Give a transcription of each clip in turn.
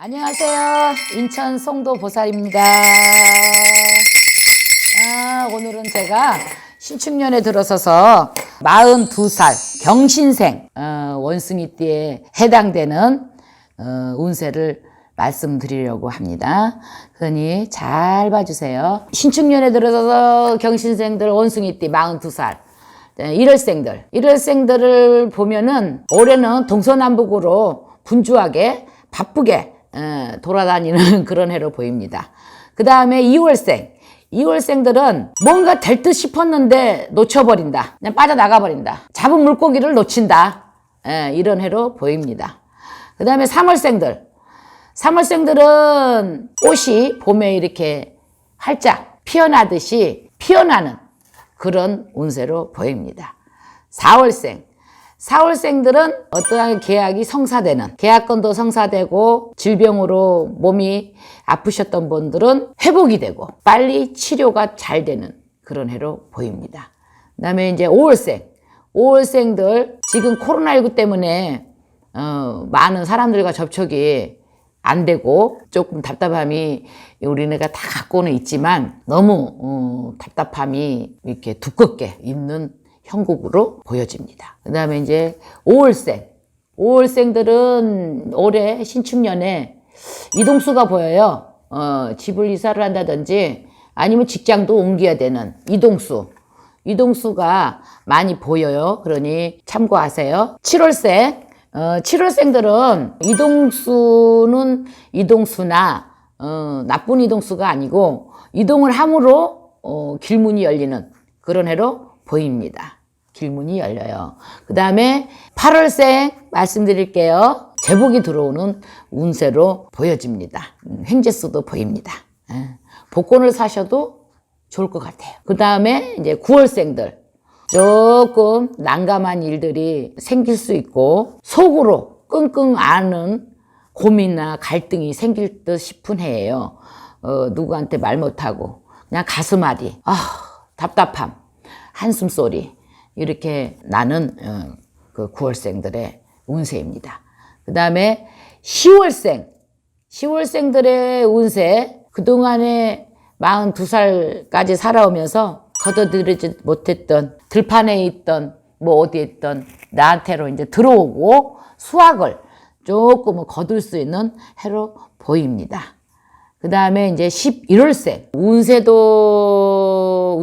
안녕하세요. 인천 송도 보살입니다. 아, 오늘은 제가 신축년에 들어서서 42살 경신생 어, 원숭이띠에 해당되는 어, 운세를 말씀드리려고 합니다. 그러니 잘 봐주세요. 신축년에 들어서서 경신생들 원숭이띠 42살 네, 일월생들, 일월생들을 보면은 올해는 동서남북으로 분주하게 바쁘게 에, 돌아다니는 그런 해로 보입니다. 그 다음에 2월생, 2월생들은 뭔가 될 듯 싶었는데 놓쳐버린다. 그냥 빠져나가 버린다. 잡은 물고기를 놓친다. 에, 이런 해로 보입니다. 그 다음에 3월생들, 3월생들은 꽃이 봄에 이렇게 활짝 피어나듯이 피어나는 그런 운세로 보입니다. 4월생. 4월생들은 어떠한 계약이 성사되는, 계약건도 성사되고, 질병으로 몸이 아프셨던 분들은 회복이 되고, 빨리 치료가 잘 되는 그런 해로 보입니다. 그 다음에 이제 5월생. 5월생들, 지금 코로나19 때문에, 어, 많은 사람들과 접촉이 안 되고 조금 답답함이 우리네가 다 갖고는 있지만 너무 어, 답답함이 이렇게 두껍게 있는 형국으로 보여집니다. 그 다음에 이제 5월생. 5월생들은 올해 신축년에 이동수가 보여요. 어, 집을 이사를 한다든지 아니면 직장도 옮겨야 되는 이동수. 이동수가 많이 보여요. 그러니 참고하세요. 7월생. 어, 7월생들은 이동수는 이동수나 어, 나쁜 이동수가 아니고 이동을 함으로 어, 길문이 열리는 그런 해로 보입니다. 길문이 열려요. 그 다음에 8월생 말씀드릴게요. 제복이 들어오는 운세로 보여집니다. 음, 횡재수도 보입니다. 예. 복권을 사셔도 좋을 것 같아요. 그 다음에 이제 9월생들. 조금 난감한 일들이 생길 수 있고 속으로 끙끙 앓는 고민이나 갈등이 생길 듯 싶은 해예요. 어, 누구한테 말 못하고 그냥 가슴앓이, 아 답답함, 한숨 소리 이렇게 나는 어, 그 9월생들의 운세입니다. 그 다음에 10월생, 10월생들의 운세 그동안에 42살까지 살아오면서 걷어들이지 못했던 들판에 있던 뭐 어디에 있던 나한테로 이제 들어오고 수확을 조금 거둘 수 있는 해로 보입니다. 그 다음에 이제 11월생 운세도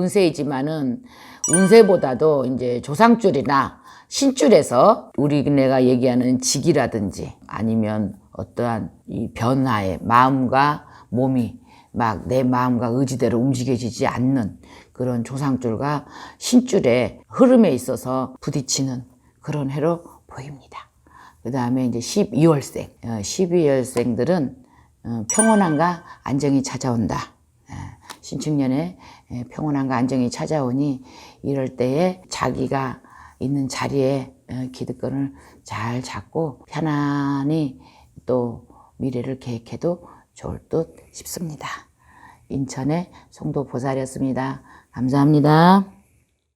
운세이지만은 운세보다도 이제 조상줄이나 신줄에서 우리네가 얘기하는 직이라든지 아니면 어떠한 이 변화의 마음과 몸이 막 내 마음과 의지대로 움직여지지 않는 그런 조상줄과 신줄의 흐름에 있어서 부딪히는 그런 해로 보입니다. 그 다음에 이제 12월생, 12월생들은 어, 평온함과 안정이 찾아온다. 예, 신축년에 예, 평온함과 안정이 찾아오니 이럴 때에 자기가 있는 자리에 어, 기득권을 잘 잡고 편안히 또 미래를 계획해도 좋을 듯 싶습니다. 인천의 송도 보살이었습니다. 감사합니다.